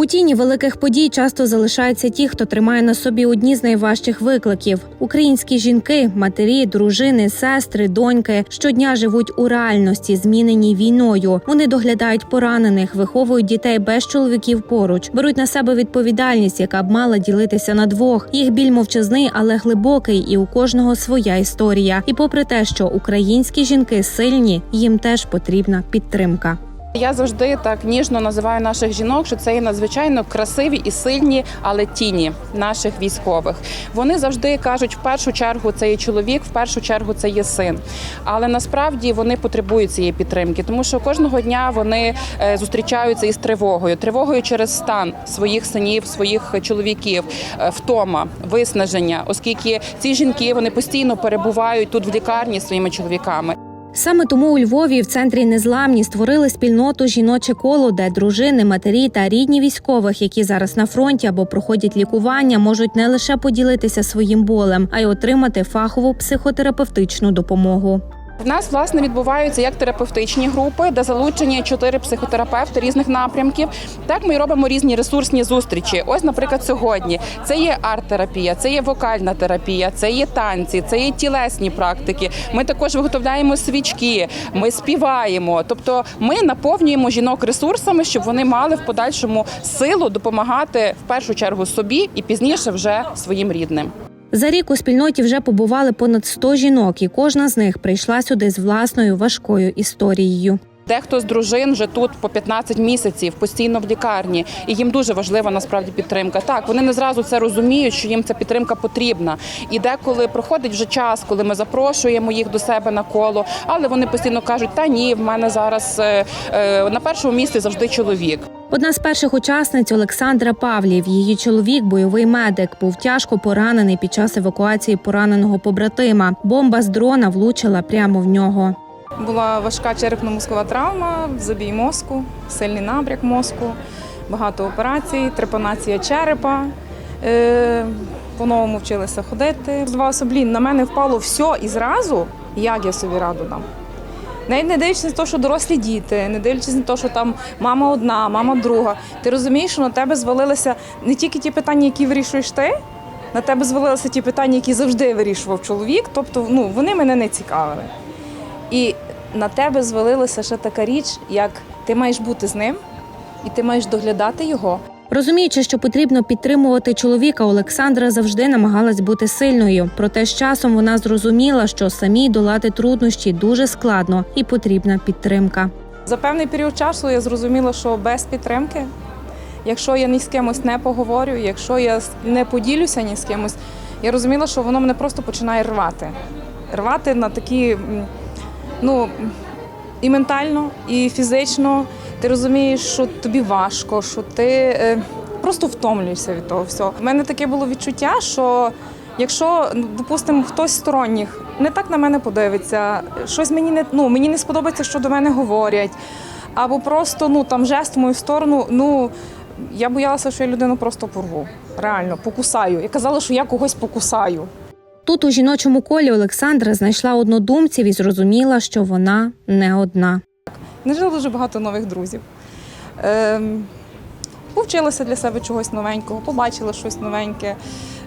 У тіні великих подій часто залишаються ті, хто тримає на собі одні з найважчих викликів. Українські жінки, матері, дружини, сестри, доньки щодня живуть у реальності, зміненій війною. Вони доглядають поранених, виховують дітей без чоловіків поруч, беруть на себе відповідальність, яка б мала ділитися на двох. Їх біль мовчазний, але глибокий, і у кожного своя історія. І попри те, що українські жінки сильні, їм теж потрібна підтримка. Я завжди так ніжно називаю наших жінок, що це є надзвичайно красиві і сильні, але тіні наших військових. Вони завжди кажуть, в першу чергу це є чоловік, в першу чергу це є син. Але насправді вони потребують цієї підтримки, тому що кожного дня вони е, зустрічаються із тривогою, тривогою через стан своїх синів, своїх чоловіків, е, втома, виснаження, оскільки ці жінки вони постійно перебувають тут в лікарні своїми чоловіками. Саме тому у Львові в центрі незламні створили спільноту жіноче коло, де дружини, матері та рідні військових, які зараз на фронті або проходять лікування, можуть не лише поділитися своїм болем, а й отримати фахову психотерапевтичну допомогу. В нас власне відбуваються як терапевтичні групи, де залучені чотири психотерапевти різних напрямків. Так ми робимо різні ресурсні зустрічі. Ось, наприклад, сьогодні це є арт-терапія, це є вокальна терапія, це є танці, це є тілесні практики. Ми також виготовляємо свічки, ми співаємо. Тобто, ми наповнюємо жінок ресурсами, щоб вони мали в подальшому силу допомагати в першу чергу собі і пізніше вже своїм рідним. За рік у спільноті вже побували понад 100 жінок, і кожна з них прийшла сюди з власною важкою історією. Дехто з дружин вже тут по 15 місяців постійно в лікарні, і їм дуже важлива насправді підтримка. Так, вони не зразу це розуміють, що їм ця підтримка потрібна. І деколи проходить вже час, коли ми запрошуємо їх до себе на коло, але вони постійно кажуть: та ні, в мене зараз е, е, на першому місці завжди чоловік. Одна з перших учасниць Олександра Павлів. Її чоловік, бойовий медик, був тяжко поранений під час евакуації пораненого побратима. Бомба з дрона влучила прямо в нього. Була важка черепно-мозкова травма, забій мозку, сильний набряк мозку, багато операцій, трепанація черепа. Е, по-новому вчилися ходити. Здавалося, блін, на мене впало все і зразу, як я собі раду дам. Навіть не дивлячись на те, що дорослі діти, не дивлячись на те, що там мама одна, мама друга. Ти розумієш, що на тебе звалилися не тільки ті питання, які вирішуєш ти, на тебе звалилися ті питання, які завжди вирішував чоловік. Тобто, ну вони мене не цікавили. І на тебе звалилася ще така річ, як ти маєш бути з ним, і ти маєш доглядати його. Розуміючи, що потрібно підтримувати чоловіка, Олександра завжди намагалась бути сильною. Проте з часом вона зрозуміла, що самій долати труднощі дуже складно і потрібна підтримка. За певний період часу я зрозуміла, що без підтримки, якщо я ні з кимось не поговорю, якщо я не поділюся ні з кимось, я розуміла, що воно мене просто починає рвати. Рвати на такі, ну і ментально, і фізично. Ти розумієш, що тобі важко, що ти е, просто втомлюєшся від того всього. У мене таке було відчуття, що якщо, ну, допустимо, хтось сторонніх не так на мене подивиться, щось мені не ну мені не сподобається, що до мене говорять, або просто ну там жест в мою сторону. Ну я боялася, що я людину просто порву. Реально, покусаю. Я казала, що я когось покусаю. Тут у жіночому колі Олександра знайшла однодумців і зрозуміла, що вона не одна. Нажила дуже багато нових друзів. Ем, повчилася для себе чогось новенького, побачила щось новеньке.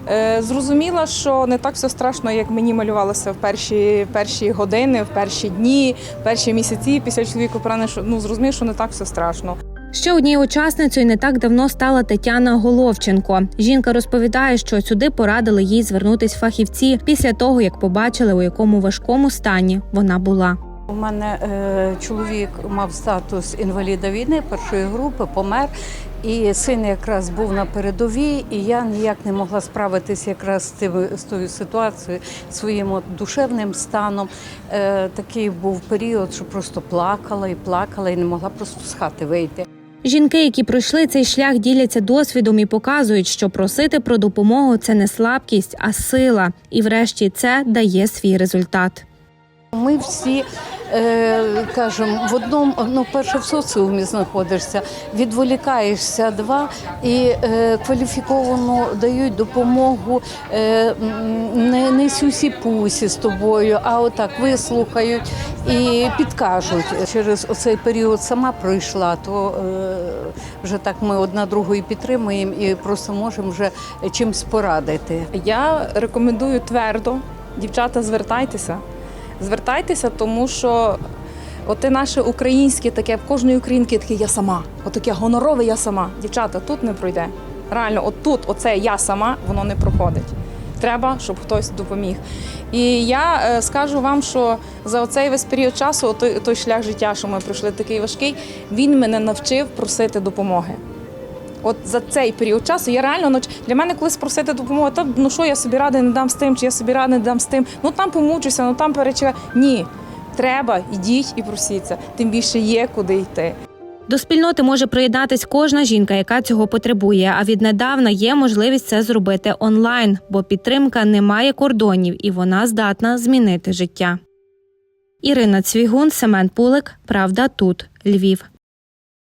Е, зрозуміла, що не так все страшно, як мені малювалося в перші, перші години, в перші дні, в перші місяці після чоловіка поранення, ну зрозуміла, що не так все страшно. Ще однією учасницею не так давно стала Тетяна Головченко. Жінка розповідає, що сюди порадили їй звернутись фахівці після того, як побачили, у якому важкому стані вона була. У мене е, чоловік мав статус інваліда війни першої групи, помер. І син якраз був на передовій, і я ніяк не могла справитися якраз з тим з тою ситуацією, своїм от душевним станом. Е, такий був період, що просто плакала і плакала, і не могла просто з хати вийти. Жінки, які пройшли цей шлях, діляться досвідом і показують, що просити про допомогу це не слабкість, а сила. І врешті це дає свій результат. Ми всі е, кажемо, в одному, ну, перше, в соціумі знаходишся, відволікаєшся два і е, кваліфіковану дають допомогу е, не, не сюсі-пусі з тобою, а отак вислухають і підкажуть. Через оцей період сама пройшла, то е, вже так ми одна другу і підтримуємо і просто можемо вже чимось порадити. Я рекомендую твердо, дівчата, звертайтеся. Звертайтеся, тому що оте наше українське, таке в кожної українки таке я сама. Отаке гонорове я сама. Дівчата, тут не пройде. Реально, от тут, оце я сама, воно не проходить. Треба, щоб хтось допоміг. І я е, скажу вам, що за оцей весь період часу, той, той шлях життя, що ми пройшли такий важкий, він мене навчив просити допомоги. От за цей період часу я реально нач- для мене колись просити допомоги, та ну що я собі ради не дам з тим, чи я собі ради не дам з тим. Ну там помучуся, ну там перечекаю. Ні, треба, ідіть і просіться. Тим більше є куди йти. До спільноти може приєднатись кожна жінка, яка цього потребує. А віднедавна є можливість це зробити онлайн, бо підтримка не має кордонів і вона здатна змінити життя. Ірина Цвігун, Семен Пулик. Правда, тут Львів.